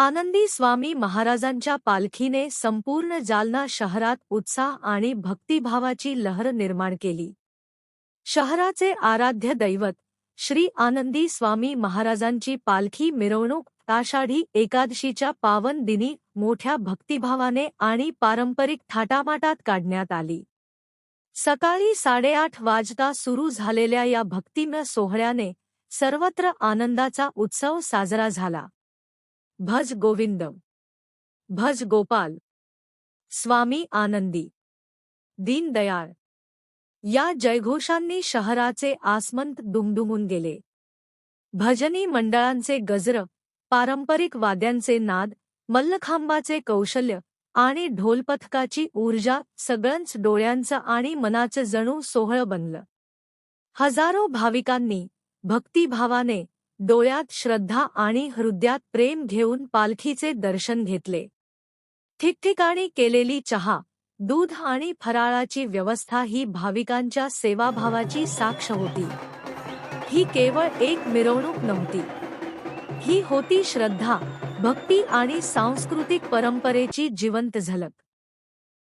आनंदी स्वामी महाराजांच्या पालखीने संपूर्ण जालना शहरात उत्साह आणि भक्तिभावाची लहर निर्माण केली. शहराचे आराध्य दैवत श्री आनंदी स्वामी महाराजांची पालखी मिरवणूक आषाढी एकादशीच्या पावन दिनी मोठ्या भक्तिभावाने आणि पारंपरिक थाटामाटात काढण्यात आली. सकाळी साडेआठ वाजता सुरू झालेल्या या भक्तिमय सोहळ्याने सर्वत्र आनंदाचा उत्सव साजरा झाला. भज गोविंद. भज गोपाल. स्वामी आनंदी. दीनदयाळ या जयघोषांनी शहराचे आसमंत दुमदुमून गेले. भजनी मंडळांचे गजर पारंपरिक वाद्यांचे नाद मल्लखांबाचे कौशल्य आणि ढोलपथकाची ऊर्जा सगळंच डोळ्यांचं आणि मनाचं जणू सोहळं बनलं. हजारो भाविकांनी भक्तिभावाने डोळ्यात श्रद्धा आणि हृदयात प्रेम घेऊन पालखीचे दर्शन घेतले. ठिकठिकाणी केलेली चहा दूध आणि फराळाची व्यवस्था ही भाविकांच्या सेवाभावाची साक्ष होती. ही केवळ एक मिरवणूक नव्हती. ही होती श्रद्धा भक्ती आणि सांस्कृतिक परंपरेची जिवंत झलक.